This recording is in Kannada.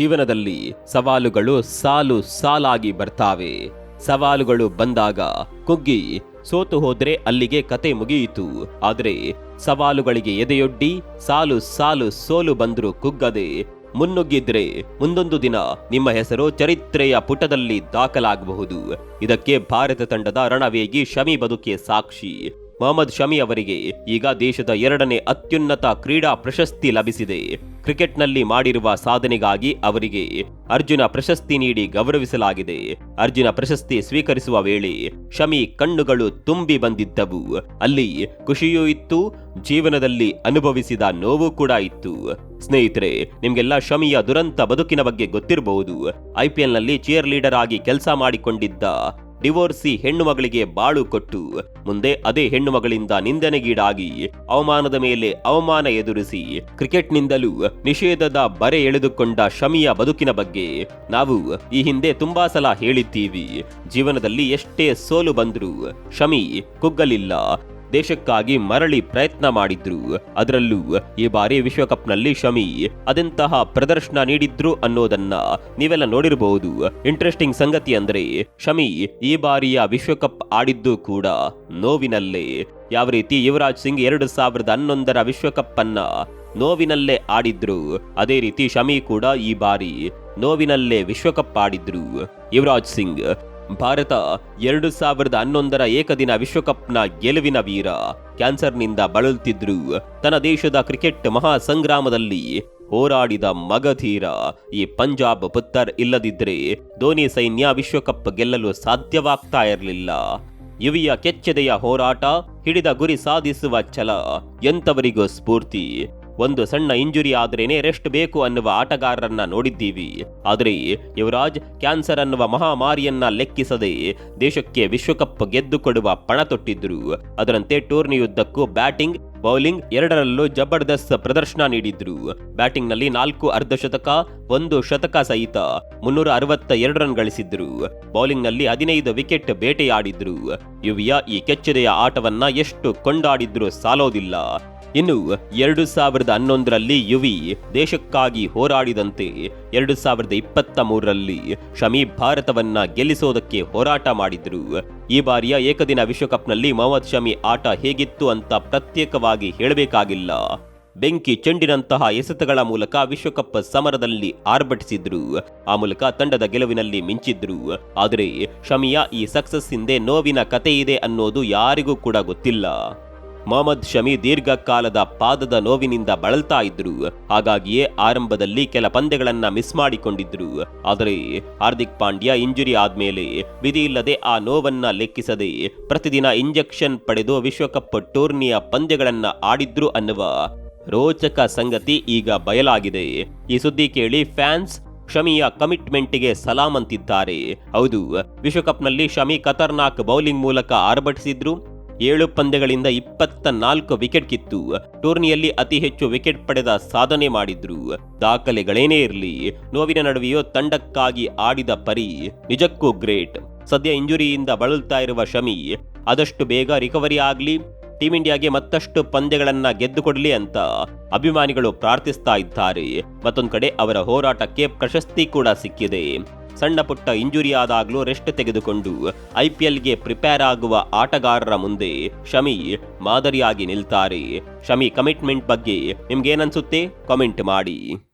ಜೀವನದಲ್ಲಿ ಸವಾಲುಗಳು ಸಾಲು ಸಾಲಾಗಿ ಬರ್ತಾವೆ. ಸವಾಲುಗಳು ಬಂದಾಗ ಕುಗ್ಗಿ ಸೋತು ಹೋದ್ರೆ ಅಲ್ಲಿಗೆ ಕತೆ ಮುಗಿಯಿತು. ಆದರೆ ಸವಾಲುಗಳಿಗೆ ಎದೆಯೊಡ್ಡಿ ಸಾಲು ಸಾಲು ಸೋಲು ಬಂದರೂ ಕುಗ್ಗದೆ. ಮುನ್ನುಗ್ಗಿದ್ರೆ ಮುಂದೊಂದು ದಿನ ನಿಮ್ಮ ಹೆಸರು ಚರಿತ್ರೆಯ ಪುಟದಲ್ಲಿ ದಾಖಲಾಗಬಹುದು. ಇದಕ್ಕೆ ಭಾರತ ತಂಡದ ರಣವೇಗಿ ಶಮಿ ಬದುಕೆ ಸಾಕ್ಷಿ. ಮೊಹಮ್ಮದ್ ಶಮಿ ಅವರಿಗೆ ಈಗ ದೇಶದ ಎರಡನೇ ಅತ್ಯುನ್ನತ ಕ್ರೀಡಾ ಪ್ರಶಸ್ತಿ ಲಭಿಸಿದೆ. ಕ್ರಿಕೆಟ್ನಲ್ಲಿ ಮಾಡಿರುವ ಸಾಧನೆಗಾಗಿ ಅವರಿಗೆ ಅರ್ಜುನ ಪ್ರಶಸ್ತಿ ನೀಡಿ ಗೌರವಿಸಲಾಗಿದೆ. ಅರ್ಜುನ ಪ್ರಶಸ್ತಿ ಸ್ವೀಕರಿಸುವ ವೇಳೆ ಶಮಿ ಕಣ್ಣುಗಳು ತುಂಬಿ ಬಂದಿದ್ದವು. ಅಲ್ಲಿ ಖುಷಿಯೂ ಇತ್ತು, ಜೀವನದಲ್ಲಿ ಅನುಭವಿಸಿದ ನೋವು ಕೂಡ ಇತ್ತು. ಸ್ನೇಹಿತರೆ, ನಿಮಗೆಲ್ಲ ಶಮಿಯ ದುರಂತ ಬದುಕಿನ ಬಗ್ಗೆ ಗೊತ್ತಿರಬಹುದು. ಐಪಿಎಲ್ನಲ್ಲಿ ಚೇರ್ ಲೀಡರ್ ಆಗಿ ಕೆಲಸ ಮಾಡಿಕೊಂಡಿದ್ದ ಡಿವೋರ್ಸಿ ಹೆಣ್ಣು ಮಗಳಿಗೆ ಬಾಳು ಕೊಟ್ಟು, ಮುಂದೆ ಅದೇ ಹೆಣ್ಣು ಮಗಳಿಂದ ನಿಂದನೆಗೀಡಾಗಿ, ಅವಮಾನದ ಮೇಲೆ ಅವಮಾನ ಎದುರಿಸಿ, ಕ್ರಿಕೆಟ್ನಿಂದಲೂ ನಿಷೇಧದ ಬರೆ ಎಳೆದುಕೊಂಡ ಶಮಿಯ ಬದುಕಿನ ಬಗ್ಗೆ ನಾವು ಈ ಹಿಂದೆ ತುಂಬಾ ಸಲ ಹೇಳಿದ್ದೀವಿ. ಜೀವನದಲ್ಲಿ ಎಷ್ಟೇ ಸೋಲು ಬಂದರೂ ಶಮಿ ಕುಗ್ಗಲಿಲ್ಲ. ದೇಶಕ್ಕಾಗಿ ಮರಳಿ ಪ್ರಯತ್ನ ಮಾಡಿದ್ರು. ಅದರಲ್ಲೂ ಈ ಬಾರಿ ವಿಶ್ವಕಪ್ನಲ್ಲಿ ಶಮಿ ಅದೆಂತಹ ಪ್ರದರ್ಶನ ನೀಡಿದ್ರು ಅನ್ನೋದನ್ನ ನೀವೆಲ್ಲ ನೋಡಿರಬಹುದು ಇಂಟ್ರೆಸ್ಟಿಂಗ್ ಸಂಗತಿ ಅಂದ್ರೆ ಶಮಿ ಈ ಬಾರಿಯ ವಿಶ್ವಕಪ್ ಆಡಿದ್ದು ಕೂಡ ನೋವಿನಲ್ಲೇ. ಯಾವ ರೀತಿ ಯುವರಾಜ್ ಸಿಂಗ್ ಎರಡು ಸಾವಿರದ ಹನ್ನೊಂದರ ವಿಶ್ವಕಪ್ ಅನ್ನ ನೋವಿನಲ್ಲೇ ಆಡಿದ್ರು. ಅದೇ ರೀತಿ ಶಮಿ ಕೂಡ ಈ ಬಾರಿ ನೋವಿನಲ್ಲೇ ವಿಶ್ವಕಪ್ ಆಡಿದ್ರು. ಯುವರಾಜ್ ಸಿಂಗ್ ಭಾರತ ಎರಡು ಸಾವಿರದ ಹನ್ನೊಂದರ ಏಕದಿನ ವಿಶ್ವಕಪ್ನ ಗೆಲುವಿನ ವೀರ. ಕ್ಯಾನ್ಸರ್ನಿಂದ ಬಳಲುತ್ತಿದ್ರು ತನ್ನ ದೇಶದ ಕ್ರಿಕೆಟ್ ಮಹಾ ಸಂಗ್ರಾಮದಲ್ಲಿ ಹೋರಾಡಿದ ಮಗಧೀರ ಈ ಪಂಜಾಬ್ ಪುತ್ತರ್ ಇಲ್ಲದಿದ್ರೆ ಧೋನಿ ಸೈನ್ಯ ವಿಶ್ವಕಪ್ ಗೆಲ್ಲಲು ಸಾಧ್ಯವಾಗ್ತಾ ಇರಲಿಲ್ಲ. ಯುವಿಯ ಕೆಚ್ಚೆದೆಯ ಹೋರಾಟ, ಹಿಡಿದ ಗುರಿ ಸಾಧಿಸುವ ಛಲ ಎಂತವರಿಗೂ ಸ್ಫೂರ್ತಿ. ಒಂದು ಸಣ್ಣ ಇಂಜುರಿ ಆದ್ರೇನೆ ರೆಸ್ಟ್ ಬೇಕು ಅನ್ನುವ ಆಟಗಾರರನ್ನ ನೋಡಿದ್ದೀವಿ. ಆದರೆ ಯುವರಾಜ್ ಕ್ಯಾನ್ಸರ್ ಅನ್ನುವ ಮಹಾಮಾರಿಯನ್ನ ಲೆಕ್ಕಿಸದೆ ದೇಶಕ್ಕೆ ವಿಶ್ವಕಪ್ ಗೆದ್ದು ಕೊಡುವ ಪಣ ತೊಟ್ಟಿದ್ರು. ಅದರಂತೆ ಟೂರ್ನಿಯುದ್ದಕ್ಕೂ ಬ್ಯಾಟಿಂಗ್, ಬೌಲಿಂಗ್ ಎರಡರಲ್ಲೂ ಜಬರ್ದಸ್ತ್ ಪ್ರದರ್ಶನ ನೀಡಿದ್ರು. ಬ್ಯಾಟಿಂಗ್ನಲ್ಲಿ ನಾಲ್ಕು ಅರ್ಧಶತಕ ಒಂದು ಶತಕ ಸಹಿತ ಮುನ್ನೂರ ಅರವತ್ತ ಎರಡು ರನ್ ಗಳಿಸಿದ್ರು. ಬೌಲಿಂಗ್ನಲ್ಲಿ ಹದಿನೈದು ವಿಕೆಟ್ ಬೇಟೆಯಾಡಿದ್ರು. ಯುವಿಯ ಈ ಕೆಚ್ಚದೆಯ ಆಟವನ್ನ ಎಷ್ಟು ಕೊಂಡಾಡಿದ್ರೂ ಸಾಲೋದಿಲ್ಲ. ಇನ್ನು ಎರಡು ಸಾವಿರದ ಹನ್ನೊಂದರಲ್ಲಿ ಯುವಿ ದೇಶಕ್ಕಾಗಿ ಹೋರಾಡಿದಂತೆ ಎರಡು ಸಾವಿರದ ಇಪ್ಪತ್ತ ಮೂರರಲ್ಲಿ ಶಮಿ ಭಾರತವನ್ನ ಗೆಲ್ಲಿಸೋದಕ್ಕೆ ಹೋರಾಟ ಮಾಡಿದ್ರು. ಈ ಬಾರಿಯ ಏಕದಿನ ವಿಶ್ವಕಪ್ನಲ್ಲಿ ಮೊಹಮ್ಮದ್ ಶಮಿ ಆಟ ಹೇಗಿತ್ತು ಅಂತ ಪ್ರತ್ಯೇಕವಾಗಿ ಹೇಳಬೇಕಾಗಿಲ್ಲ. ಬೆಂಕಿ ಚೆಂಡಿನಂತಹ ಎಸೆತಗಳ ಮೂಲಕ ವಿಶ್ವಕಪ್ ಸಮರದಲ್ಲಿ ಆರ್ಭಟಿಸಿದ್ರು. ಆ ಮೂಲಕ ತಂಡದ ಗೆಲುವಿನಲ್ಲಿ ಮಿಂಚಿದ್ರು. ಆದರೆ ಶಮಿಯ ಈ ಸಕ್ಸಸ್ ಹಿಂದೆ ನೋವಿನ ಕಥೆ ಇದೆ ಅನ್ನೋದು ಯಾರಿಗೂ ಕೂಡ ಗೊತ್ತಿಲ್ಲ. ಮೊಹಮ್ಮದ್ ಶಮಿ ದೀರ್ಘಕಾಲದ ಪಾದದ ನೋವಿನಿಂದ ಬಳಲ್ತಾ ಇದ್ರು ಹಾಗಾಗಿಯೇ ಆರಂಭದಲ್ಲಿ ಕೆಲ ಪಂದ್ಯಗಳನ್ನ ಮಿಸ್ ಮಾಡಿಕೊಂಡಿದ್ರು ಆದರೆ ಹಾರ್ದಿಕ್ ಪಾಂಡ್ಯ ಇಂಜುರಿ ಆದ್ಮೇಲೆ ವಿಧಿಯಿಲ್ಲದೆ ಆ ನೋವನ್ನ ಲೆಕ್ಕಿಸದೆ ಪ್ರತಿದಿನ ಇಂಜೆಕ್ಷನ್ ಪಡೆದು ವಿಶ್ವಕಪ್ ಟೂರ್ನಿಯ ಪಂದ್ಯಗಳನ್ನ ಆಡಿದ್ರು ಅನ್ನುವ ರೋಚಕ ಸಂಗತಿ ಈಗ ಬಯಲಾಗಿದೆ. ಈ ಸುದ್ದಿ ಕೇಳಿ ಫ್ಯಾನ್ಸ್ ಶಮಿಯ ಕಮಿಟ್ಮೆಂಟ್ಗೆ ಸಲಾಂ ಅಂತಿದ್ದಾರೆ ಹೌದು, ವಿಶ್ವಕಪ್ನಲ್ಲಿ ಶಮಿ ಖತರ್ನಾಕ್ ಬೌಲಿಂಗ್ ಮೂಲಕ ಆರ್ಭಟಿಸಿದ್ರು. ಏಳು ಪಂದ್ಯಗಳಿಂದ ಇಪ್ಪತ್ತ ನಾಲ್ಕು ವಿಕೆಟ್ ಕಿತ್ತು. ಟೂರ್ನಿಯಲ್ಲಿ ಅತಿ ಹೆಚ್ಚು ವಿಕೆಟ್ ಪಡೆದ ಸಾಧನೆ ಮಾಡಿದ್ರು. ದಾಖಲೆಗಳೇನೇ ಇರಲಿ, ನೋವಿನ ನಡುವೆಯೂ ತಂಡಕ್ಕಾಗಿ ಆಡಿದ ಪರಿ ನಿಜಕ್ಕೂ ಗ್ರೇಟ್. ಸದ್ಯ ಇಂಜುರಿಯಿಂದ ಬಳಲ್ತಾ ಇರುವ ಶಮಿ, ಆದಷ್ಟು ಬೇಗ ರಿಕವರಿ ಆಗ್ಲಿ, ಟೀಂ ಇಂಡಿಯಾಗೆ ಮತ್ತಷ್ಟು ಪಂದ್ಯಗಳನ್ನ ಗೆದ್ದುಕೊಡಲಿ ಅಂತ ಅಭಿಮಾನಿಗಳು ಪ್ರಾರ್ಥಿಸ್ತಾ ಇದ್ದಾರೆ. ಮತ್ತೊಂದು ಕಡೆ ಅವರ ಹೋರಾಟಕ್ಕೆ ಪ್ರಶಸ್ತಿ ಕೂಡ ಸಿಕ್ಕಿದೆ. ಸಣ್ಣ ಪುಟ್ಟ ಇಂಜುರಿ ಆದಾಗ್ಲೂ ರೆಸ್ಟ್ ತೆಗೆದುಕೊಂಡು ಐಪಿಎಲ್ಗೆ ಪ್ರಿಪೇರ್ ಆಗುವ ಆಟಗಾರರ ಮುಂದೆ ಶಮಿ ಮಾದರಿಯಾಗಿ ನಿಲ್ತಾರೆ. ಶಮಿ ಕಮಿಟ್ಮೆಂಟ್ ಬಗ್ಗೆ ನಿಮ್ಗೇನನ್ಸುತ್ತೆ? ಕಾಮೆಂಟ್ ಮಾಡಿ.